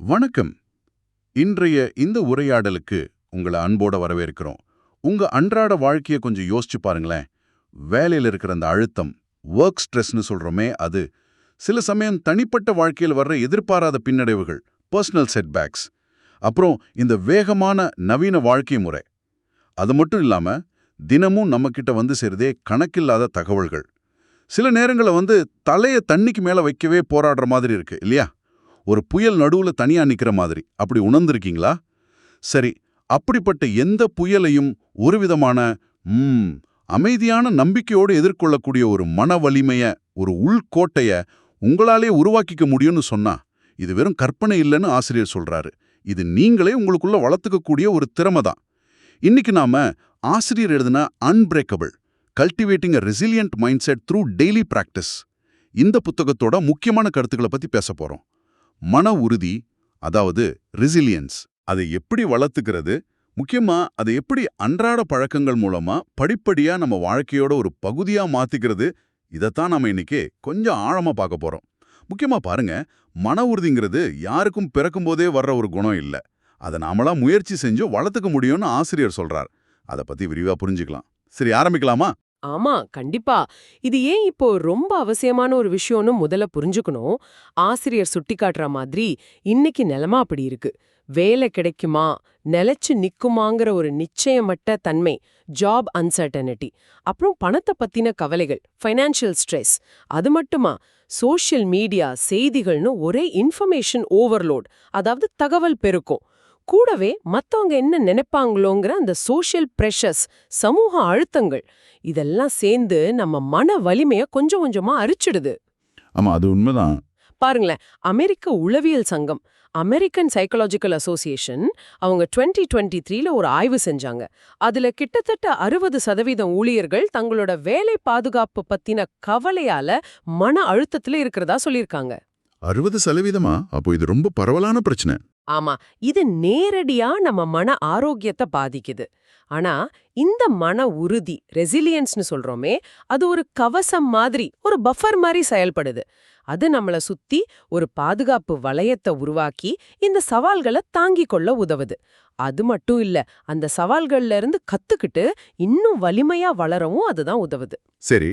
வணக்கம். இன்றைய இந்த உரையாடலுக்கு உங்களை அன்போட வரவேற்கிறோம். உங்க அன்றாட வாழ்க்கைய கொஞ்சம் யோசிச்சு பாருங்களேன். வேலையில இருக்கிற அந்த அழுத்தம் ஒர்க் ஸ்ட்ரெஸ்னு சொல்றோமே அது சில சமயம் தனிப்பட்ட வாழ்க்கையில் வர்ற எதிர்பாராத பின்னடைவுகள் பர்சனல் செட்பேக்ஸ் அப்புறம் இந்த வேகமான நவீன வாழ்க்கை முறை. அது மட்டும் இல்லாம தினமும் நம்மக்கிட்ட வந்து சேருதே கணக்கில்லாத தகவல்கள். சில நேரங்கள வந்து தலைய தண்ணிக்கு மேல வைக்கவே போராடுற மாதிரி இருக்கு இல்லையா? ஒரு புயல் நடுவுல தனியா நிக்கிற மாதிரி. அப்படி உணர்ந்திருக்கீங்களா? சரி அப்படிப்பட்ட எந்த புயலையும் ஒரு விதமான ம் அமைதியான நம்பிக்கையோடு எதிர்கொள்ளக்கூடிய ஒரு மன வலிமைய ஒரு உள்கோட்டைய உங்களாலே உருவாக்கிக்க முடியும்னு சொன்னா இது வெறும் கற்பனை இல்லைன்னு ஆசிரியர் சொல்றாரு. இது நீங்களே உங்களுக்குள்ள வளர்த்துக்கக்கூடிய ஒரு திறமை தான். இன்னைக்கு நாம ஆசிரியர் எழுதின unbreakable cultivating a resilient mindset through daily practice இந்த புத்தகத்தோட முக்கியமான கருத்துக்களை பத்தி பேச போறோம். மன உறுதி அதாவது ரெசிலியன்ஸ் அதை எப்படி வளர்த்துக்கிறது முக்கியமா அதை எப்படி அன்றாட பழக்கங்கள் மூலமா படிப்படியா நம்ம வாழ்க்கையோட ஒரு பகுதியா மாத்திக்கிறது இதைத்தான் நாம இன்னைக்கு கொஞ்சம் ஆழமா பார்க்க போறோம். முக்கியமா பாருங்க மன உறுதிங்கிறது யாருக்கும் பிறக்கும்போதே வர்ற ஒரு குணம் இல்ல. அதை நாமளா முயற்சி செஞ்சு வளர்த்துக்க முடியும்னு ஆசிரியர் சொல்றார். அதை பத்தி விரிவா புரிஞ்சுக்கலாம். சரி ஆரம்பிக்கலாமா? ஆமா கண்டிப்பா. இது ஏன் இப்போ ரொம்ப அவசியமான ஒரு விஷயம்னு முதல்ல புரிஞ்சுக்கணும்? ஆசிரியர் சுட்டிக்காட்டுற மாதிரி இன்னைக்கு நிலமா அப்படி இருக்கு. வேலை கிடைக்குமா? நிலைச்சு நிக்குமாங்கிற ஒரு நிச்சயமற்ற தன்மை ஜாப் அன்சர்டனிட்டி அப்புறம் பணத்தை பத்தின கவலைகள் ஃபைனான்ஷியல் ஸ்ட்ரெஸ் அது மட்டுமா? சோஷியல் மீடியா செய்திகள்னு ஒரே இன்ஃபர்மேஷன் ஓவர்லோட் அதாவது தகவல் பெருக்கும். கூடவே மத்தவங்க என்ன நினைப்பாங்களோங்கிற அந்த சோஷியல் ப்ரெஷர்ஸ் சமூக அழுத்தங்கள் இதெல்லாம் சேர்ந்து நம்ம மன வலிமைய கொஞ்சம் கொஞ்சமா அரிச்சிடுது. ஆமா அது உண்மைதான். பாருங்களேன் அமெரிக்க உளவியல் சங்கம் அமெரிக்கன் சைக்காலஜிக்கல் அசோசியேஷன் அவங்க 2023 டுவெண்ட்டி த்ரீல ஒரு ஆய்வு செஞ்சாங்க. அதுல கிட்டத்தட்ட அறுபது சதவீதம் ஊழியர்கள் தங்களோட வேலை பாதுகாப்பு பத்தின கவலையால மன அழுத்தத்துல இருக்கிறதா சொல்லியிருக்காங்க. அறுபது சதவீதமா? அப்போ இது ரொம்ப பரவலான பிரச்சனை. ஆமா இது நேரடியா நம்ம மன ஆரோக்கியத்தை பாதிக்குது. ஆனா இந்த மன உறுதி ரெசிலியன்ஸ்னு சொல்றோமே அது ஒரு கவசம் மாதிரி ஒரு பஃபர் மாதிரி செயல்படுது. அது நம்மள சுத்தி ஒரு பாதுகாப்பு வளையத்தை உருவாக்கி இந்த சவால்களை தாங்கிக் கொள்ள உதவுது. அது மட்டும் இல்ல அந்த சவால்கள்ல இருந்து கத்துக்கிட்டு இன்னும் வலிமையா வளரவும் அதுதான் உதவுது. சரி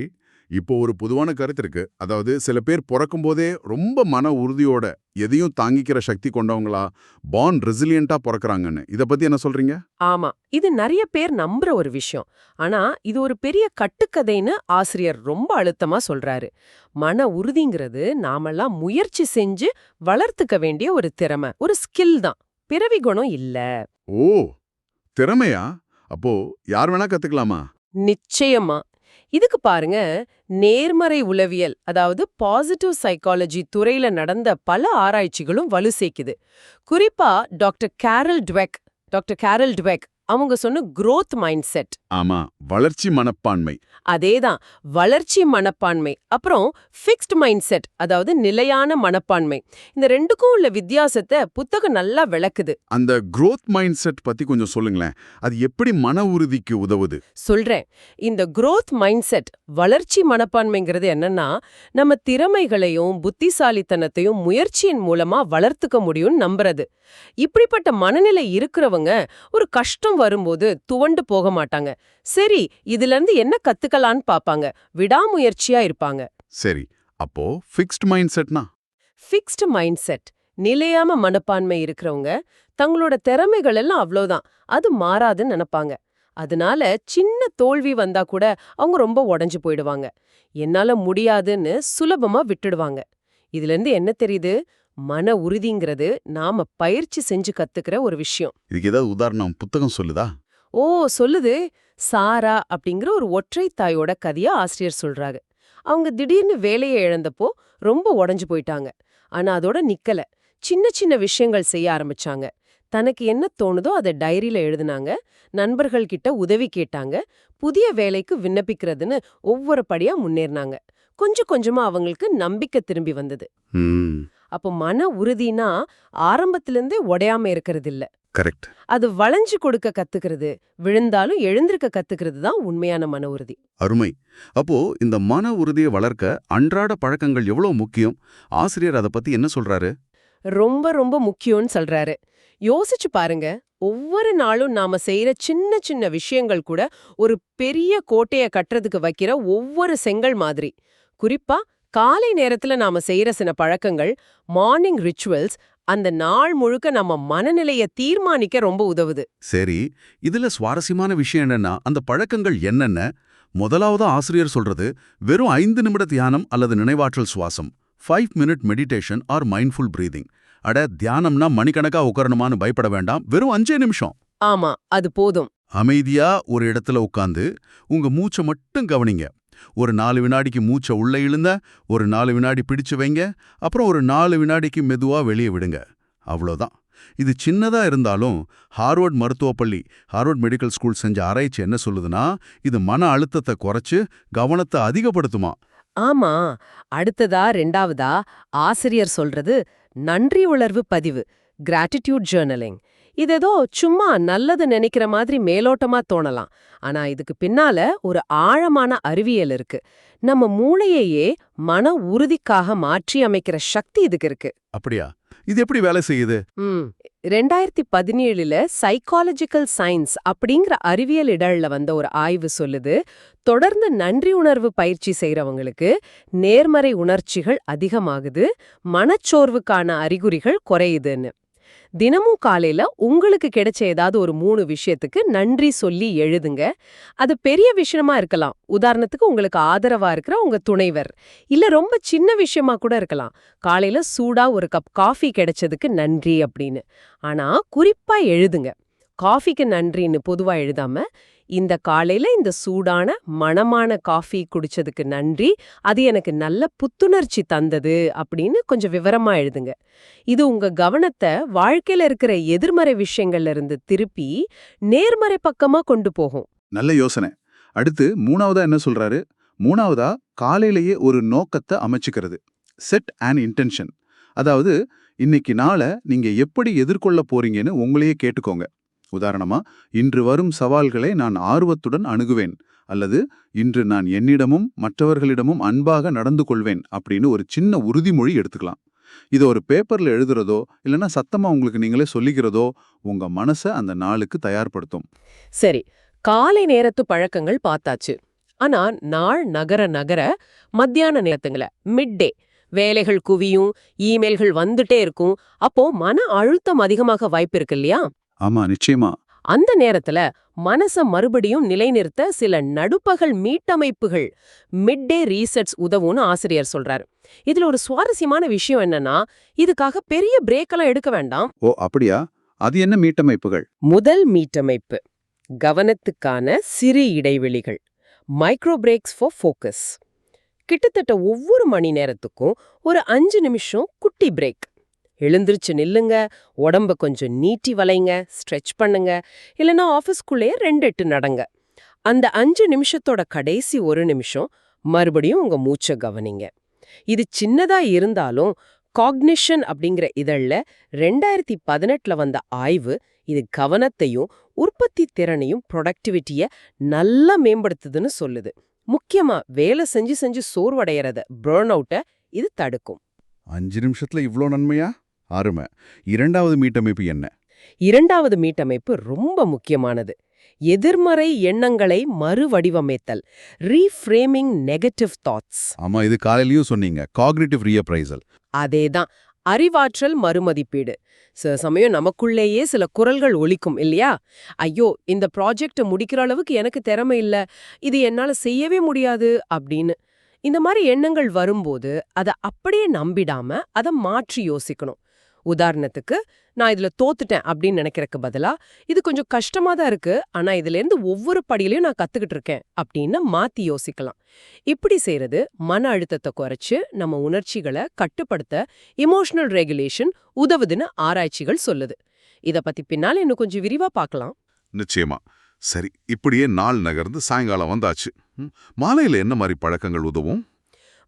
இப்போ ஒரு பொதுவான கருத்து இருக்கு. அதாவது சில பேர் பிறக்கும் போதே ரொம்ப மன உறுதியோட எதையும் தாங்கிக்கிற சக்தி கொண்டவங்களா பான் ரெசிலியண்டா பிறக்கறாங்கன்னு. இத பத்தி என்ன சொல்றீங்க? ஆமா. இது நிறைய பேர் நம்புற ஒரு விஷயம். ஆனா இது ஒரு பெரிய கட்டுக்கதைன்னு ஆசிரியர் ரொம்ப அழுத்தமா சொல்றாரு. மன உறுதிங்கிறது நாமெல்லாம் முயற்சி செஞ்சு வளர்த்துக்க வேண்டிய ஒரு திறமை ஒரு ஸ்கில் தான். பிறவி குணம் இல்ல. ஓ! திறமையா? அப்போ யார் வேணா கத்துக்கலாமா? நிச்சயமா. இதுக்கு பாருங்க நேர்மறை உளவியல் அதாவது பாசிட்டிவ் சைக்காலஜி துறையில நடந்த பல ஆராய்ச்சிகளும் வலு சேர்க்குது. குறிப்பா doctor Carol Dweck doctor Carol Dweck அவங்க சொன்ன growth மைண்ட் செட் ஆமா வளர்ச்சி மனப்பான்மை. அதேதான் வளர்ச்சி மனப்பான்மை. அப்புறம் ஃபிக்ஸ்ட் மைண்ட் செட் அதாவது நிலையான மனப்பான்மை. இந்த ரெண்டுக்கும் உள்ள வித்தியாசத்தை புத்தகம் நல்லா விளக்குது. அந்த growth மைண்ட் செட் பத்தி கொஞ்சம் சொல்லுங்களேன். அது எப்படி மன உறுதிக்கு உதவுது? சொல்றேன். இந்த growth மைண்ட் செட் வளர்ச்சி மனப்பான்மைங்கிறது என்னன்னா நம்ம திறமைகளையும் புத்திசாலித்தனத்தையும் முயற்சியின் மூலமா வளர்த்துக்க முடியும்னு நம்புறது. இப்படிப்பட்ட மனநிலை இருக்கிறவங்க ஒரு கஷ்டம் வரும்போது துவண்டு போக மாட்டாங்க. சரி இதுல இருந்து என்ன கத்துக்கலான்னு பாப்பாங்க. விடாமுயற்சியா இருப்பாங்க. சரி அப்போ ஃபிக்ஸ்ட் மைண்ட் செட்னா ஃபிக்ஸ்டு மைண்ட் செட் நிலையாம மனப்பான்மை இருக்கிறவங்க தங்களோட திறமைகள் எல்லாம் அவ்வளோதான் அது மாறாதுன்னு நினைப்பாங்க. அதனால சின்ன தோல்வி வந்தா கூட அவங்க ரொம்ப உடைஞ்சு போயிடுவாங்க. என்னால முடியாதுன்னு சுலபமா விட்டுடுவாங்க. இதுல இருந்து என்ன தெரியுது? மன உறுதிங்கிறது நாம பயிற்சி செஞ்சு கத்துக்கிற ஒரு விஷயம். இதுக்கு ஏதாவது உதாரணம் புத்தகம் சொல்லுதா? ஓ சொல்லுது. சாரா அப்படிங்கிற ஒரு ஒற்றை தாயோட கதையா ஆசிரியர் சொல்றாங்க அவங்க திடீர்னு வேலையை இழந்தப்போ ரொம்ப உடைஞ்சு போயிட்டாங்க. ஆனா அதோட நிக்கல. சின்ன சின்ன விஷயங்கள் செய்ய ஆரம்பிச்சாங்க. தனக்கு என்ன தோணுதோ அதை டைரியில எழுதுனாங்க. நண்பர்கள் கிட்ட உதவி கேட்டாங்க. புதிய வேலைக்கு விண்ணப்பிக்கிறதுன்னு ஒவ்வொரு படியா முன்னேறினாங்க. கொஞ்சம் கொஞ்சமா அவங்களுக்கு நம்பிக்கை திரும்பி வந்தது. அப்போ மன உறுதினா ஆரம்பத்திலிருந்தே உடையாம இருக்கிறது இல்ல கரெக்ட். அது வளைஞ்சு கொடுக்க கத்துக்கிறது விழுந்தாலும் எழுந்திருக்க கத்துக்கிறது தான் உண்மையான மன உறுதி. அருமை. அப்போ இந்த மன உறுதியை வளர்க்க அன்றாட பழக்கங்கள் எவ்வளவு முக்கியம்? ஆசிரியர் அதை பத்தி என்ன சொல்றாரு? ரொம்ப ரொம்ப முக்கியம்னு சொல்றாரு. யோசிச்சு பாருங்க. ஒவ்வொரு நாளும் நாம செய்யற சின்ன சின்ன விஷயங்கள் கூட ஒரு பெரிய கோட்டைய கட்டுறதுக்கு வைக்கிற ஒவ்வொரு செங்கல் மாதிரி. குறிப்பா காலை நேரத்துல நாம செய்யற சில பழக்கங்கள் மார்னிங் ரிச்சுவல்ஸ் அந்த நாள் முழுக்க நம்ம மனநிலைய தீர்மானிக்க ரொம்ப உதவுது. சரி இதுல சுவாரஸ்யமான விஷயம் என்னன்னா அந்த பழக்கங்கள் என்னென்ன? முதலாவது ஆசிரியர் சொல்றது வெறும் ஐந்து நிமிட தியானம் அல்லது நினைவாற்றல் சுவாசம் five minute meditation or mindful breathing அட தியானம்னா மணிக்கணக்கா உட்காரணுமான்னு பயப்பட வேண்டாம் வெறும் அஞ்சே நிமிஷம். ஆமா அது போதும். அமைதியா ஒரு இடத்துல உட்காந்து உங்க மூச்சை மட்டும் கவனிங்க. ஒரு நாலு வினாடிக்கு மூச்சை உள்ள இழுந்த ஒரு நாலு வினாடி பிடிச்சு வைங்க அப்புறம் ஒரு நாலு வினாடிக்கு மெதுவா வெளியே விடுங்க. அவ்வளோதான். இது சின்னதா இருந்தாலும் ஹார்வர்ட் மருத்துவ பள்ளி ஹார்வர்ட் மெடிக்கல் ஸ்கூல் செஞ்ச ஆராய்ச்சி என்ன சொல்லுதுன்னா இது மன அழுத்தத்தை குறைச்சு கவனத்தை அதிகப்படுத்துமா? ஆமா. அடுத்ததா ரெண்டாவதா ஆசிரியர் சொல்றது நன்றி உணர்வு பதிவு கிராட்டிடியூட் ஜேர்னலிங் இது ஏதோ சும்மா நல்லது நினைக்கிற மாதிரி மேலோட்டமா தோணலாம். ஆனா இதுக்கு பின்னால ஒரு ஆழமான அறிவியல் இருக்கு. நம்ம மூளையையே மன உறுதிக்காக மாற்றி அமைக்கிற சக்தி இதுக்கு இருக்கு. அப்படியா? இது எப்படி வேலை செய்யுது? ரெண்டாயிரத்தி பதினேழுல சைக்காலஜிக்கல் சயின்ஸ் அப்படிங்கிற அறிவியல் இதழ்ல வந்த ஒரு ஆய்வு சொல்லுது தொடர்ந்து நன்றி உணர்வு பயிற்சி செய்றவங்களுக்கு நேர்மறை உணர்ச்சிகள் அதிகமாகுது மனச்சோர்வுக்கான அறிகுறிகள் குறையுதுன்னு. தினமும் காலையில உங்களுக்கு கிடைச்ச ஏதாவது ஒரு மூணு விஷயத்துக்கு நன்றி சொல்லி எழுதுங்க. அது பெரிய விஷயமா இருக்கலாம். உதாரணத்துக்கு உங்களுக்கு ஆதரவா இருக்கிற உங்க துணைவர். இல்ல ரொம்ப சின்ன விஷயமா கூட இருக்கலாம். காலையில சூடா ஒரு கப் காஃபி கிடைச்சதுக்கு நன்றி அப்படின்னு. ஆனா குறிப்பா எழுதுங்க. காஃபிக்கு நன்றின்னு பொதுவா எழுதாம இந்த காலையில இந்த சூடான மணமான காஃபி குடிச்சதுக்கு நன்றி. அது எனக்கு நல்ல புத்துணர்ச்சி தந்தது அப்படின்னு கொஞ்சம் விவரமா எழுதுங்க. இது உங்க கவனத்தை வாழ்க்கையில இருக்கிற எதிர்மறை விஷயங்கள்ல இருந்து திருப்பி நேர்மறை பக்கமா கொண்டு போகும். நல்ல யோசனை. அடுத்து மூணாவதா என்ன சொல்றாரு? மூணாவதா காலையிலேயே ஒரு நோக்கத்தை அமைச்சுக்கிறது. செட் அண்ட் இன்டென்ஷன் அதாவது இன்னைக்கு நாளை நீங்க எப்படி எதிர்கொள்ள போறீங்கன்னு உங்களையே கேட்டுக்கோங்க. உதாரணமா இன்று வரும் சவால்களை நான் ஆர்வத்துடன் அணுகுவேன் அல்லது இன்று நான் என்னிடமும் மற்றவர்களிடமும் அன்பாக நடந்து கொள்வேன் அப்படின்னு ஒரு சின்ன உறுதிமொழி எடுத்துக்கலாம். இதை ஒரு பேப்பர்ல எழுதுறதோ இல்லைன்னா சத்தமா உங்களுக்கு நீங்களே சொல்லிக்கிறதோ உங்க மனசை அந்த நாளுக்கு தயார்படுத்தும். சரி காலை நேரத்து பழக்கங்கள் பார்த்தாச்சு. ஆனா நாள் நகர நகர மத்தியான நேரத்துங்கள மிட் டே வேலைகள் குவியும் இமெயில்கள் வந்துட்டே இருக்கும். அப்போ மன அழுத்தம் அதிகமாக வாய்ப்பு இருக்கு இல்லையா? ஆமா நிச்சயமா. அந்த நேரத்துல மனச மறுபடியும் நிலைநிறுத்த சில நடுப்பகல் மீட்டமைப்புகள் மிட் டே ரீசெட்ஸ் உதவும்னு ஆசிரியர் சொல்றாரு. இதுல ஒரு சுவாரஸ்யமான விஷயம் என்னன்னா இதுக்காக பெரிய பிரேக் எல்லாம் எடுக்க வேண்டாம். ஓ அப்படியா? அது என்ன மீட்டமைப்புகள்? முதல் மீட்டமைப்பு கவனத்துக்கான சிறு இடைவெளிகள் மைக்ரோ பிரேக்ஸ் ஃபார் ஃபோக்கஸ் கிட்டத்தட்ட ஒவ்வொரு மணி நேரத்துக்கும் ஒரு அஞ்சு நிமிஷம் குட்டி பிரேக் எழுந்திருச்சு நில்லுங்க உடம்ப கொஞ்சம் நீட்டி வளைங்க ஸ்ட்ரெச் பண்ணுங்க இல்லைன்னா ஆஃபீஸ்க்குள்ளேயே ரெண்டு எட்டு நடங்க. அந்த அஞ்சு நிமிஷத்தோட கடைசி ஒரு நிமிஷம் மறுபடியும் உங்க மூச்சை கவனிங்க. இது சின்னதா இருந்தாலும் காக்னிஷன் அப்படிங்கிற இதழில் ரெண்டாயிரத்தி பதினெட்டுல வந்த ஆய்வு இது கவனத்தையும் உற்பத்தி திறனையும் ப்ரொடக்டிவிட்டியை நல்லா மேம்படுத்துதுன்னு சொல்லுது. முக்கியமா வேலை செஞ்சு செஞ்சு சோர்வடையறத பேர்ன் அவுட்டை இது தடுக்கும். அஞ்சு நிமிஷத்துல இவ்ளோ நன்மையா? அருமை. இரண்டாவது மீட்டமைப்பு என்ன? இரண்டாவது மீட்டமைப்பு ரொம்ப முக்கியமானது. எதிர்மறை எண்ணங்களை மறுவடிவமைத்தல். ரீஃப்ரேமிங் நெகட்டிவ் தாட்ஸ் ஆமா இது காலையிலயும் சொன்னீங்க. காக்னிட்டிவ் ரீஅப்ரைசல் அதேதான். அறிவாற்றல் மறுமதிப்பீடு. சில சமயம் நமக்குள்ளேயே சில குரல்கள் ஒலிக்கும் இல்லையா? ஐயோ இந்த ப்ராஜெக்ட் முடிக்கிற அளவுக்கு எனக்கு திறமை இல்ல. இது என்னால செய்யவே முடியாது அப்படின்னு. இந்த மாதிரி எண்ணங்கள் வரும்போது அதை அப்படியே நம்பிடாம அதை மாற்றி யோசிக்கணும். உதாரணத்துக்கு நான் இதுல தோத்துட்டேன் அப்படின்னு நினைக்கிறக்கு பதிலா இது கொஞ்சம் கஷ்டமா தான் இருக்கு. ஆனா இதுல இருந்து ஒவ்வொரு படியிலயும் நான் கத்துக்கிட்டு இருக்கேன் அப்படின்னு மாத்தி யோசிக்கலாம். இப்படி செய்யறது மன அழுத்தத்தை குறைச்சு நம்ம உணர்ச்சிகளை கட்டுப்படுத்த இமோஷனல் ரெகுலேஷன் உதவுதுன்னு ஆராய்ச்சிகள் சொல்லுது. இத பத்தி பின்னால இன்னும் கொஞ்சம் விரிவா பார்க்கலாம் நிச்சயமா. சரி இப்படியே நாள் நகர்ந்து சாயங்காலம் வந்தாச்சு. மாலையில என்ன மாதிரி பழக்கங்கள் உதவும்?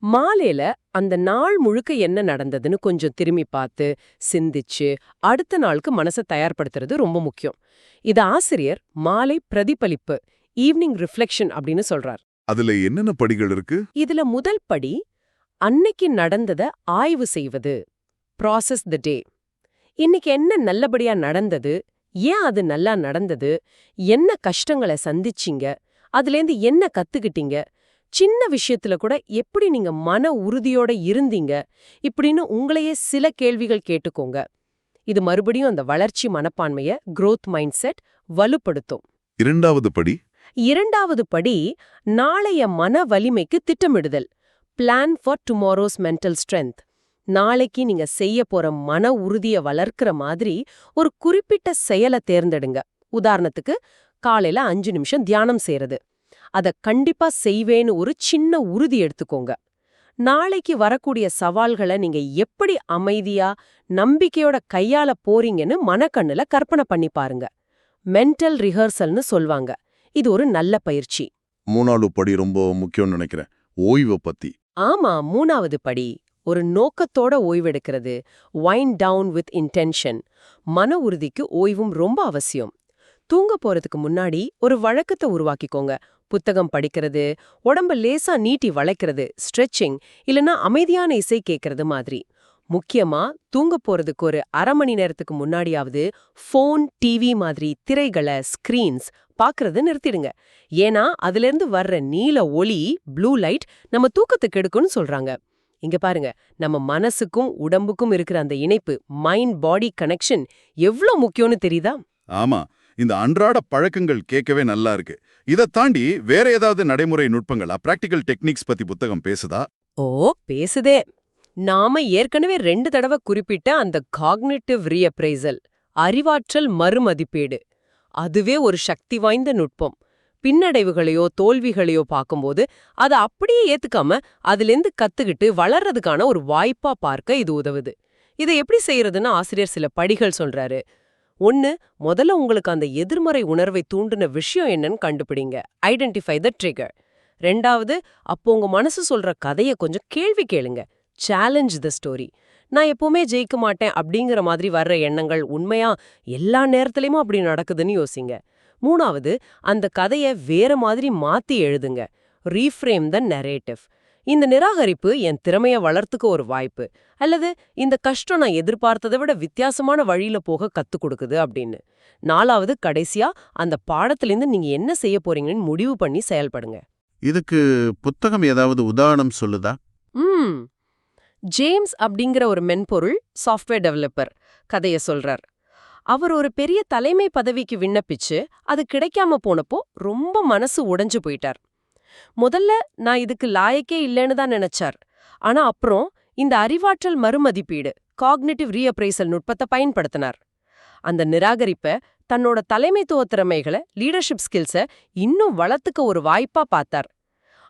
மாலையில அந்த நாள் முழுக்க என்ன நடந்ததுன்னு கொஞ்சம் திரும்பி பார்த்து சிந்திச்சு அடுத்த நாளுக்கு மனசை தயார்படுத்துறது ரொம்ப முக்கியம். இது ஆசிரியர் மாலை பிரதிபலிப்பு ஈவினிங் ரிஃப்ளெக்ஷன் அப்படின்னு சொல்றார். அதுல என்னென்ன படிகள் இருக்கு? இதுல முதல் படி அன்னைக்கு நடந்தத ஆய்வு செய்வது ப்ராசஸ் த டே இன்னைக்கு என்ன நல்லபடியா நடந்தது ஏன் அது நல்லா நடந்தது என்ன கஷ்டங்களை சந்திச்சீங்க அதுலேருந்து என்ன கத்துக்கிட்டீங்க சின்ன விஷயத்துல கூட எப்படி நீங்க மன உறுதியோட இருந்தீங்க இப்படின்னு உங்களையே சில கேள்விகள் கேட்டுக்கோங்க. இது மறுபடியும் அந்த வளர்ச்சி மனப்பான்மைய growth மைண்ட் செட் வலுப்படுத்தும். இரண்டாவது படி? இரண்டாவது படி நாளைய மன வலிமைக்கு திட்டமிடுதல். Plan for tomorrow's mental strength நாளைக்கு நீங்க செய்ய போற மன உறுதிய வளர்க்கிற மாதிரி ஒரு குறிப்பிட்ட செயலை தேர்ந்தெடுங்க. உதாரணத்துக்கு காலையில அஞ்சு நிமிஷம் தியானம் செய்யறது அத கண்டிப்பா செய்வேன்னு ஒரு சின்ன உறுதி எடுத்துக்கோங்க. நாளைக்கு வரக்கூடிய சவால்களை நீங்க எப்படி அமைதியா நம்பிக்கையோட கையாள போறீங்கன்னு மனக்கண்ணுல கற்பனை பண்ணி பாருங்க. மென்டல் ரிஹர்சல்னு சொல்வாங்க. இது ஒரு நல்ல பயிற்சி. மூணாவது படி ரொம்ப முக்கியம்னு நினைக்கிறேன். ஓய்வை பத்தி. ஆமா மூணாவது படி. ஒரு நோக்கத்தோட ஓய்வெடுக்கிறது. வைண்ட் டவுன் வித் இன்டென்ஷன் மன உறுதிக்கு ஓய்வும் ரொம்ப அவசியம். தூங்க போறதுக்கு முன்னாடி ஒரு வழக்கத்தை உருவாக்கிக்கோங்க. புத்தகம் படிக்கிறது உடம்ப லேசா நீட்டி வளைக்கிறது ஸ்ட்ரெச்சிங் இல்லனா அமைதியான இசை கேட்கறது மாதிரி. முக்கியமா தூங்க போறதுக்கு ஒரு அரை மணி நேரத்துக்கு முன்னாடியாவது ஃபோன் டிவி மாதிரி திரைகளை ஸ்கிரீன்ஸ் பார்க்கறது நிறுத்திடுங்க. ஏன்னா அதிலிருந்து வர்ற நீல ஒளி ப்ளூ லைட் நம்ம தூக்கத்துக்கு கெடுக்கும்னு சொல்றாங்க. இங்க பாருங்க நம்ம மனசுக்கும் உடம்புக்கும் இருக்கிற அந்த இணைப்பு மைண்ட் பாடி கனெக்ஷன் எவ்ளோ முக்கியம்னு தெரியுதா? ஆமா. இந்த அன்றாட பழக்கங்கள் கேட்கவே நல்லா இருக்கு. இதை தாண்டி வேற ஏதாவது நடைமுறை நுட்பங்களா? பிராக்டிக்கல் டெக்னிக்ஸ் பத்தி புத்தகம் பேசுதா? ஓ பேசுதே. நாம ஏற்கனவே ரெண்டு தடவை குறிப்பிட்ட அந்த காக்னிட்டிவ் ரீஅப்ரைசல் அறிவாற்றல் மறுமதிப்பீடு. அதுவே ஒரு சக்தி வாய்ந்த நுட்பம். பின்னடைவுகளையோ தோல்விகளையோ பார்க்கும்போது அதை அப்படியே ஏத்துக்காம அதுலேருந்து கத்துக்கிட்டு வளர்றதுக்கான ஒரு வாய்ப்பா பார்க்க இது உதவுது. இதை எப்படி செய்யறதுன்னு ஆசிரியர் சில படிகள் சொல்றாரு. ஒன்னு முதல்ல உங்களுக்கு அந்த எதிர்மறை உணர்வை தூண்டின விஷயம் என்னன்னு கண்டுபிடிங்க. ஐடென்டிஃபை த ட்ரிகர் ரெண்டாவது அப்போ உங்க மனசு சொல்ற கதையை கொஞ்சம் கேள்வி கேளுங்க. சேலஞ்ச் த ஸ்டோரி நான் எப்பவுமே ஜெயிக்க மாட்டேன் அப்படிங்கிற மாதிரி வர்ற எண்ணங்கள் உண்மையா எல்லா நேரத்துலயுமே அப்படி நடக்குதுன்னு யோசிங்க. மூணாவது அந்த கதையை வேற மாதிரி மாத்தி எழுதுங்க. ரீஃப்ரேம் த நரேட்டிவ் இந்த நிராகரிப்பு என் திறமைய வளர்த்துக்க ஒரு வாய்ப்பு. அல்லது இந்த கஷ்டம் நான் எதிர்பார்த்ததை விட வித்தியாசமான வழியில போக கத்துக் கொடுக்குது அப்படின்னு. நாலாவது கடைசியா அந்த பாடத்திலிருந்து நீங்க என்ன செய்ய போறீங்கன்னு முடிவு பண்ணி செயல்படுங்க. இதுக்கு புத்தகம் ஏதாவது உதாரணம் சொல்லுதா? ம். ஜேம்ஸ் அப்படிங்கிற ஒரு மென்பொருள் சாஃப்ட்வேர் டெவலப்பர் கதைய சொல்றார். அவர் ஒரு பெரிய தலைமை பதவிக்கு விண்ணப்பிச்சு அது கிடைக்காம போனப்போ ரொம்ப மனசு உடைஞ்சு போயிட்டார். முதல்ல நான் இதுக்கு லாயக்கே இல்லைன்னு தான் நினைச்சார். ஆனா அப்புறம் இந்த அறிவாற்றல் மறுமதிப்பீடு காக்னிட்டிவ் ரீஅப்ரைசல் நுட்பத்தை பயன்படுத்தினார். அந்த நிராகரிப்ப தன்னோட தலைமைத்துவ திறமைகளை லீடர்ஷிப் ஸ்கில்ஸை இன்னும் வளர்த்துக்க ஒரு வாய்ப்பா பார்த்தார்.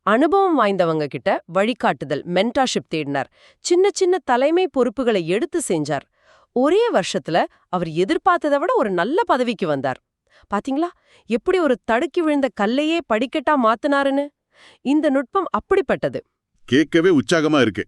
அனுபவம் வாய்ந்தவங்க கிட்ட வழிகாட்டுதல் மென்டாஷிப் தேடினார். சின்ன சின்ன தலைமை பொறுப்புகளை எடுத்து செஞ்சார். ஒரே வருஷத்துல அவர் எதிர்பார்த்ததை விட ஒரு நல்ல பதவிக்கு வந்தார். பாத்தீங்களா? எப்படி ஒரு தடுக்கி விழுந்த கல்லையே படிக்கட்டா மாத்துனாருன்னு? இந்த நுட்பம் அப்படிப்பட்டது. கேட்கவே உற்சாகமா இருக்கு.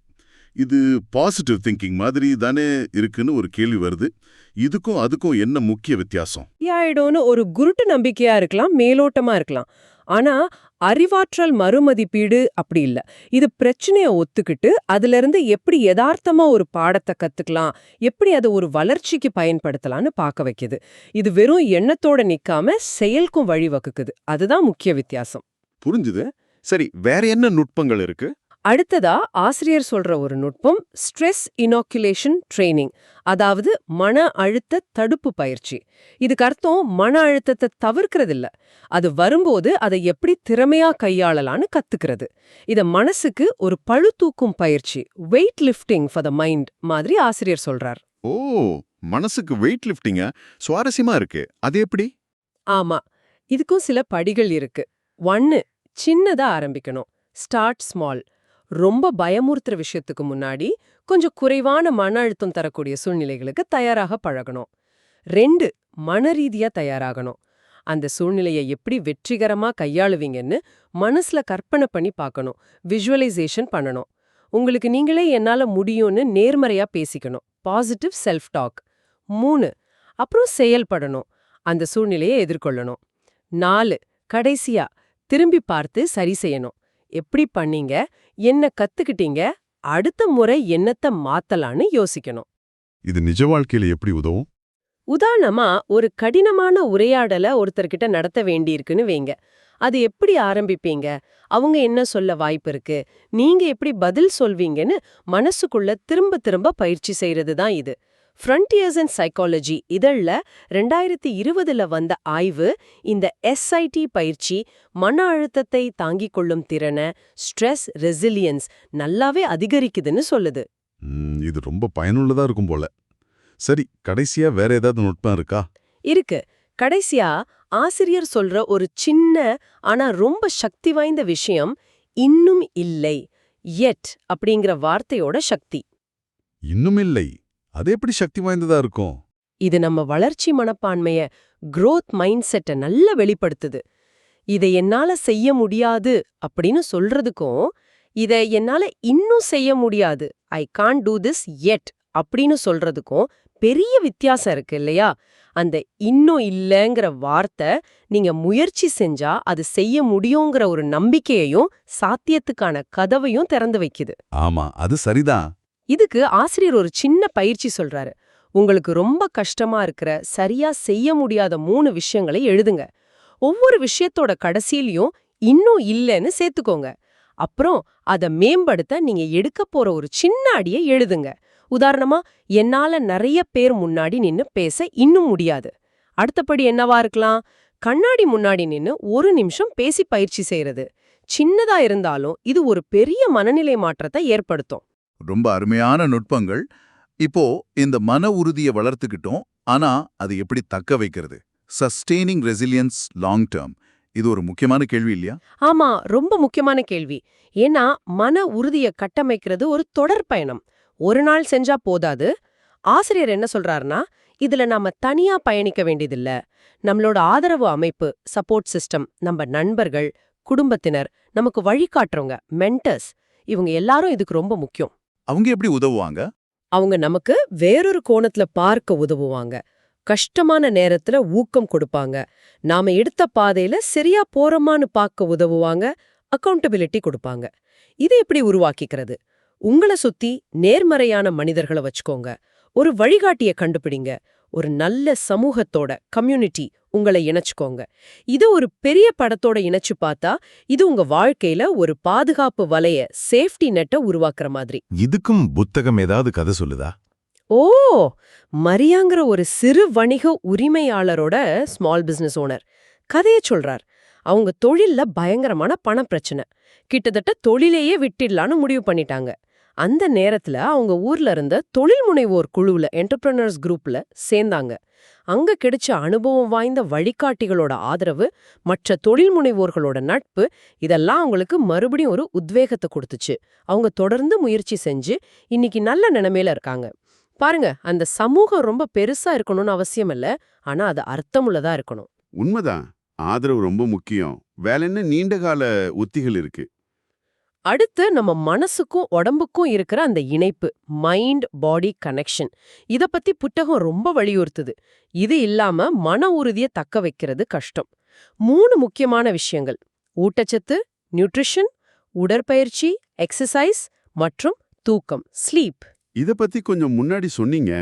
இது பாசிட்டிவ் திங்கிங் மாதிரி தானே இருக்குன்னு ஒரு கேள்வி வருது. இதுக்கும் அதுக்கும் என்ன முக்கிய வித்தியாசம்? ஆயிடும்னு ஒரு குருட்டு நம்பிக்கையா இருக்கலாம் மேலோட்டமா இருக்கலாம். ஆனா அறிவாற்றல் மறுமதிப்பீடு அப்படி இல்ல. இது பிரச்சனைய ஒத்துக்கிட்டு அதுல இருந்து எப்படி யதார்த்தமா ஒரு பாடத்தை கத்துக்கலாம் எப்படி அதை ஒரு வளர்ச்சிக்கு பயன்படுத்தலாம்னு பார்க்க வைக்குது. இது வெறும் எண்ணத்தோட நிக்காம செயல்க்கும் வழிவகுக்குது. அதுதான் முக்கிய வித்தியாசம். புரிஞ்சுது. சரி வேற என்ன நுட்பங்கள் இருக்கு? அடுத்ததா ஆசிரியர் சொல்ற ஒரு நுட்பம் ஸ்ட்ரெஸ் இனாக்குலேஷன் ட்ரைனிங் அதாவது மன அழுத்த தடுப்பு பயிற்சி. இதுக்கு அர்த்தம் மன அழுத்தத்தை தவிர்க்கறதில்ல. அது வரும்போது அதை எப்படி திறமையா கையாளலான்னு கத்துக்கிறது. இத மனசுக்கு ஒரு பழு தூக்கும் பயிற்சி weight lifting for the mind மாதிரி ஆசிரியர் சொல்றார். ஓ மனசுக்கு வெயிட் லிஃப்டிங்க சுவாரஸ்யமா இருக்கு. அது எப்படி? ஆமா இதுக்கும் சில படிகள் இருக்கு. ஒன்னு சின்னதா ஆரம்பிக்கணும். ஸ்டார்ட் ஸ்மால் ரொம்ப பயமுறுத்துற விஷயத்துக்கு முன்னாடி கொஞ்சம் குறைவான மன அழுத்தம் தரக்கூடிய சூழ்நிலைகளுக்கு தயாராக பழகணும். ரெண்டு மனரீதியா தயாராகணும். அந்த சூழ்நிலையை எப்படி வெற்றிகரமா கையாளுவீங்கன்னு மனசுல கற்பனை பண்ணி பார்க்கணும். விஷுவலைசேஷன் பண்ணணும். உங்களுக்கு நீங்களே என்னால முடியும்னு நேர்மறையா பேசிக்கணும். பாசிட்டிவ் செல்ஃப் டாக் மூணு அப்புறம் செயல்படணும். அந்த சூழ்நிலையை எதிர்கொள்ளணும். நாலு கடைசியா திரும்பி பார்த்து சரி செய்யணும். எப்படி பண்ணீங்க? என்ன கத்துக்கிட்டீங்க? அடுத்த முறை என்னத்த மாத்தலான்னு யோசிக்கணும். இது நிஜ வாழ்க்கையில எப்படி உதவும்? உதாரணமா ஒரு கடினமான உரையாடல ஒருத்தர்கிட்ட நடத்த வேண்டியிருக்குன்னு வைங்க. அது எப்படி ஆரம்பிப்பீங்க? அவங்க என்ன சொல்ல வாய்ப்பு இருக்கு? நீங்க எப்படி பதில் சொல்வீங்கன்னு மனசுக்குள்ள திரும்ப திரும்ப பயிற்சி செய்யறது தான் இது. ஃப்ரண்டியர்ஸ் அண்ட் சைக்காலஜி இதழ்ல ரெண்டாயிரத்தி இருபதுல வந்த ஆய்வு இந்த எஸ்ஐடி பயிற்சி மன அழுத்தத்தை தாங்கிக் கொள்ளும் திறனை ஸ்ட்ரெஸ் ரெசிலியன்ஸ் நல்லாவே அதிகரிக்குதுன்னு சொல்லுது. இது ரொம்ப பயனுள்ளதா இருக்கும் போல. சரி கடைசியா வேற ஏதாவது நுட்பம் இருக்கா? இருக்கு. கடைசியா ஆசிரியர் சொல்ற ஒரு சின்ன ஆனா ரொம்ப சக்தி வாய்ந்த விஷயம் இன்னும் இல்லை எட் அப்படிங்கிற வார்த்தையோட சக்தி. இன்னும் இல்லை அது எப்படி சக்தி வாய்ந்ததா இருக்கும்? இது நம்ம வளர்ச்சி மனப்பான்மைய growth மைண்ட் செட்டை நல்லா வெளிப்படுத்துது. இதை என்னால செய்ய முடியாது அப்படின்னு சொல்றதுக்கும் இதை என்னால இன்னும் செய்ய முடியாது I can't do this yet அப்படின்னு சொல்றதுக்கும் பெரிய வித்தியாசம் இருக்கு இல்லையா? அந்த இன்னும் இல்லைங்கிற வார்த்தை நீங்க முயற்சி செஞ்சா அது செய்ய முடியுங்கிற ஒரு நம்பிக்கையையும் சாத்தியத்துக்கான கதவையும் திறந்து வைக்குது. ஆமா அது சரிதான். இதுக்கு ஆசிரியர் ஒரு சின்ன பயிற்சி சொல்றாரு. உங்களுக்கு ரொம்ப கஷ்டமா இருக்கிற சரியா செய்ய முடியாத மூணு விஷயங்களை எழுதுங்க. ஒவ்வொரு விஷயத்தோட கடைசியிலயும் இன்னும் இல்லைன்னு சேர்த்துக்கோங்க. அப்புறம் அத மேம்படுத்த நீங்க எடுக்க போற ஒரு சின்ன அடியை எழுதுங்க. உதாரணமா என்னால நிறைய பேர் முன்னாடி நின்னு பேச இன்னும் முடியாது. அடுத்தபடி என்னவா இருக்கலாம்? கண்ணாடி முன்னாடி நின்னு ஒரு நிமிஷம் பேசி பயிற்சி செய்யறது சின்னதா இருந்தாலும் இது ஒரு பெரிய மனநிலை மாற்றத்தை ஏற்படுத்தும். ரொம்ப அருமையான நுட்பங்கள். இப்போ இந்த மன உறுதியை வளர்த்துக்கிட்டோம். ஆனா அது எப்படி தக்க வைக்கிறது? சஸ்டெய்னிங் ரெசிலியன்ஸ் லாங் டேர்ம் இது ஒரு முக்கியமான கேள்வி இல்லையா? ஆமா ரொம்ப முக்கியமான கேள்வி. ஏன்னா மன உறுதிய கட்டமைக்கிறது ஒரு தொடர் பயணம். ஒரு நாள் செஞ்சா போதாது. ஆசிரியர் என்ன சொல்றாருன்னா இதுல நாம தனியா பயணிக்க வேண்டியதில்ல. நம்மளோட ஆதரவு அமைப்பு சப்போர்ட் சிஸ்டம் நம்ம நண்பர்கள் குடும்பத்தினர் நமக்கு வழிகாட்டுறவங்க மென்டர்ஸ் இவங்க எல்லாரும் இதுக்கு ரொம்ப முக்கியம். அவங்க எப்படி உதவுவாங்க? அவங்க நமக்கு வேறொரு கோணத்துல பார்க்க உதவுவாங்க. கஷ்டமான நேரத்துல ஊக்கம் கொடுப்பாங்க. நாம எடுத்த பாதையில சரியா போறோமான்னு பார்க்க உதவுவாங்க. அக்கௌண்டபிலிட்டி கொடுப்பாங்க. இது எப்படி உருவாக்கிக்கிறது? உங்களை சுத்தி நேர்மறையான மனிதர்களை வச்சுக்கோங்க. ஒரு வழிகாட்டிய கண்டுபிடிங்க. ஒரு நல்ல சமூகத்தோட கம்யூனிட்டி உங்களை இணைச்சுக்கோங்க. இது ஒரு பெரிய படத்தோட இணைச்சு பார்த்தா இது உங்க வாழ்க்கையில ஒரு பாதுகாப்பு வலைய சேஃப்டி நெட்டை உருவாக்குற மாதிரி. இதுக்கும் புத்தகம் ஏதாவது கதை சொல்லுதா? ஓ! மரியாங்கிற ஒரு சிறு வணிக உரிமையாளரோட ஸ்மால் பிசினஸ் ஓனர் கதையை சொல்றார். அவங்க தொழில்ல பயங்கரமான பணப்பிரச்சனை கிட்டத்தட்ட தொழிலையே விட்டிடலான்னு முடிவு பண்ணிட்டாங்க. அந்த நேரத்துல அவங்க ஊர்ல இருந்த தொழில் முனைவோர் குழுவுல என்டர்பிரனர்ஸ் குரூப்ல சேர்ந்தாங்க. அங்க கிடைச்ச அனுபவம் வாய்ந்த வழிகாட்டிகளோட ஆதரவு மற்ற தொழில் முனைவோர்களோட நட்பு இதெல்லாம் அவங்களுக்கு மறுபடியும் ஒரு உத்வேகத்தை கொடுத்துச்சு. அவங்க தொடர்ந்து முயற்சி செஞ்சு இன்னைக்கு நல்ல நிலைமையில இருக்காங்க. பாருங்க அந்த சமூகம் ரொம்ப பெருசா இருக்கணும்னு அவசியம் இல்ல ஆனா அது அர்த்தமுள்ளதா இருக்கணும். உண்மைதான். ஆதரவு ரொம்ப முக்கியம். வேலைன்னு நீண்ட கால உத்திகள் இருக்கு. அடுத்து நம்ம மனசுக்கும் உடம்புக்கும் இருக்கிற அந்த இணைப்பு மைண்ட் பாடி கனெக்ஷன் இத பத்தி புத்தகம் ரொம்ப வலியுறுத்துது. இது இல்லாம மன உறுதியை தக்க வைக்கிறது கஷ்டம். மூணு முக்கியமான விஷயங்கள். ஊட்டச்சத்து நியூட்ரிஷன் உடற்பயிற்சி எக்ஸசைஸ் மற்றும் தூக்கம் ஸ்லீப் இத பத்தி கொஞ்சம் முன்னாடி சொன்னீங்க.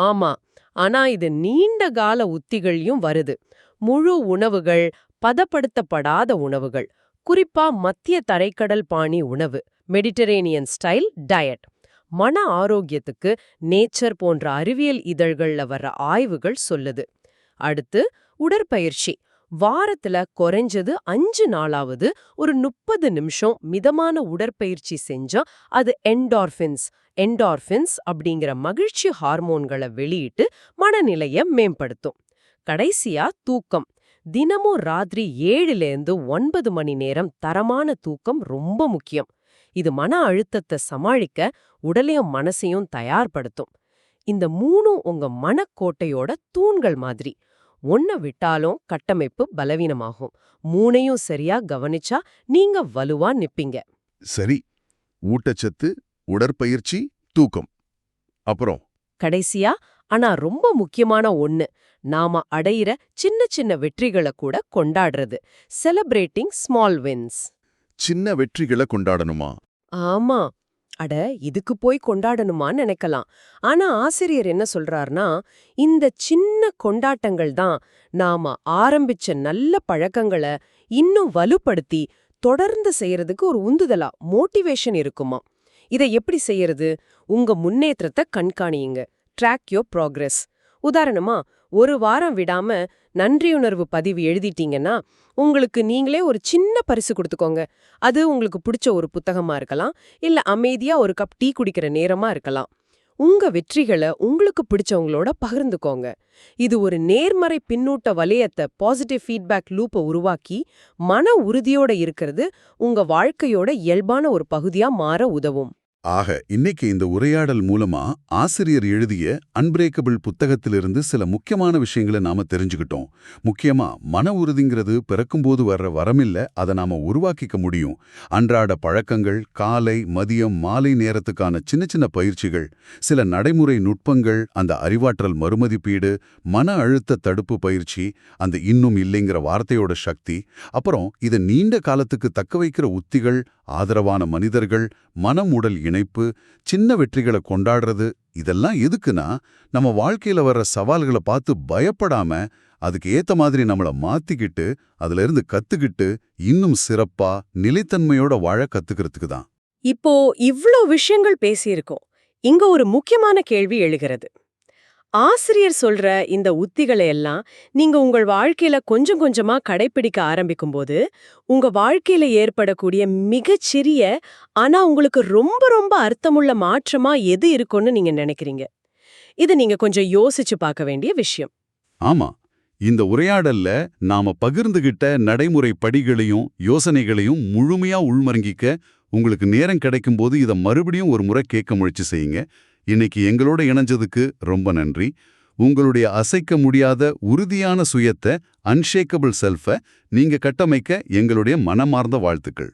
ஆமா. ஆனா இது நீண்ட கால உத்திகள்யும் வருது. முழு உணவுகள் பதப்படுத்தப்படாத உணவுகள். குறிப்பா மத்திய தரைக்கடல் பாணி உணவு மெடிட்டரேனியன் ஸ்டைல் டயட். மன ஆரோக்கியத்துக்கு நேச்சர் போன்ற அறிவியல் இதழ்கள்ல வர்ற ஆய்வுகள் சொல்லுது. அடுத்து உடற்பயிற்சி. வாரத்துல குறைஞ்சது அஞ்சு நாளாவது ஒரு முப்பது நிமிஷம் மிதமான உடற்பயிற்சி செஞ்சா அது என்டார்ஃபின்ஸ் என்டார்ஃபின்ஸ் அப்படிங்கிற மகிழ்ச்சி ஹார்மோன்களை வெளியிட்டு மனநிலைய மேம்படுத்தும். கடைசியா தூக்கம். தினமும் ராத்திரி ஏழுலேருந்து ஒன்பது மணி நேரம் தரமான தூக்கம் ரொம்ப முக்கியம். இது மன அழுத்தத்தை சமாளிக்க உடலையும் மனசையும் தயார்படுத்தும். இந்த மூணும் உங்க மனக்கோட்டையோட தூண்கள் மாதிரி. ஒன்ன விட்டாலும் கட்டமைப்பு பலவீனமாகும். மூணையும் சரியா கவனிச்சா நீங்க வலுவா நிப்பீங்க. சரி. ஊட்டச்சத்து உடற்பயிற்சி தூக்கம். அப்புறம்? கடைசியா ஆனா ரொம்ப முக்கியமான ஒண்ணு நாம அடையிற சின்ன சின்ன வெற்றிகளை கூட கொண்டாடுறது. செலிப்ரேட்டிங் ஸ்மால் வின்ஸ் சின்ன வெற்றிகளை கொண்டாடணுமா? ஆமா. அட இதுக்கு போய் கொண்டாடணுமான்னு நினைக்கலாம். ஆனா ஆசிரியர் என்ன சொல்றார்னா இந்த சின்ன கொண்டாட்டங்கள் தான் நாம ஆரம்பிச்ச நல்ல பழக்கங்களை இன்னும் வலுப்படுத்தி தொடர்ந்து செய்யறதுக்கு ஒரு உந்துதலா மோட்டிவேஷன் இருக்குமா. இதை எப்படி செய்யறது? உங்க முன்னேற்றத்தை கண்காணியுங்க. ட்ராக் யோர் ப்ராக்ரஸ் உதாரணமா ஒரு வாரம் விடாம நன்றியுணர்வு பதிவு எழுதிட்டீங்கன்னா உங்களுக்கு நீங்களே ஒரு சின்ன பரிசு கொடுத்துக்கோங்க. அது உங்களுக்கு பிடிச்ச ஒரு புத்தகமா இருக்கலாம் இல்ல அமைதியா ஒரு கப் டீ குடிக்கிற நேரமா இருக்கலாம். உங்க வெற்றிகளை உங்களுக்கு பிடிச்சவங்களோட பகிர்ந்துக்கோங்க. இது ஒரு நேர்மறை பின்னூட்ட வலயத்தை பாசிட்டிவ் ஃபீட்பேக் லூப்பை உருவாக்கி மன உறுதியோட இருக்கிறது உங்க வாழ்க்கையோட இயல்பான ஒரு பகுதியா மாற உதவும். ஆக இன்னைக்கு இந்த உரையாடல் மூலமா ஆசிரியர் எழுதிய அன்பிரேக்கபிள் புத்தகத்திலிருந்து சில முக்கியமான விஷயங்களை நாம தெரிஞ்சுக்கிட்டோம். முக்கியமா மன உறுதிங்கிறது பிறக்கும்போது வர்ற வரமில்ல அதை நாம உருவாக்கிக்க முடியும். அன்றாட பழக்கங்கள் காலை மதியம் மாலை நேரத்துக்கான சின்ன சின்ன பயிற்சிகள் சில நடைமுறை நுட்பங்கள் அந்த அறிவாற்றல் மறுமதிப்பீடு மன அழுத்த தடுப்பு பயிற்சி அந்த இன்னும் இல்லைங்கிற வார்த்தையோட சக்தி அப்புறம் இதை நீண்ட காலத்துக்கு தக்க வைக்கிற உத்திகள் ஆதரவான மனிதர்கள் மனம் உடல் இணைப்பு சின்ன வெற்றிகளை கொண்டாடுறது இதெல்லாம் எதுக்குன்னா நம்ம வாழ்க்கையில வர்ற சவால்களை பார்த்து பயப்படாம அதுக்கு ஏத்த மாதிரி நம்மள மாத்திக்கிட்டு அதுல இருந்து கத்துக்கிட்டு இன்னும் சிறப்பா நிலைத்தன்மையோட வாழ கத்துக்கிறதுக்கு தான். இப்போ இவ்ளோ விஷயங்கள் பேசியிருக்கோம். இங்க ஒரு முக்கியமான கேள்வி எழுகிறது. ஆசிரியர் சொல்ற இந்த உத்திகளை எல்லாம் நீங்க உங்கள் வாழ்க்கையில கொஞ்சம் கொஞ்சமா கடைபிடிக்க ஆரம்பிக்கும்போது உங்க வாழ்க்கையில ஏற்படக்கூடிய மிகச்சிறிய ஆனா உங்களுக்கு ரொம்ப ரொம்ப அர்த்தமுள்ள மாற்றமா எது இருக்கும்னு நீங்க நினைக்கிறீங்க? இது நீங்க கொஞ்சம் யோசிச்சு பார்க்க வேண்டிய விஷயம். ஆமா. இந்த உரையாடல்ல நாம பகிர்ந்துகிட்ட நடைமுறை படிகளையும் யோசனைகளையும் முழுமையா உள்மறங்கிக்க உங்களுக்கு நேரம் கிடைக்கும்போது இதை மறுபடியும் ஒரு முறை கேட்க முயற்சி செய்யுங்க. இன்னைக்கு எங்களோட இணைஞ்சதுக்கு ரொம்ப நன்றி. உங்களுடைய அசைக்க முடியாத உறுதியான சுயத்தை அன்ஷேக்கபிள் செல்ஃபை நீங்க கட்டமைக்க எங்களுடைய மனமார்ந்த வாழ்த்துக்கள்.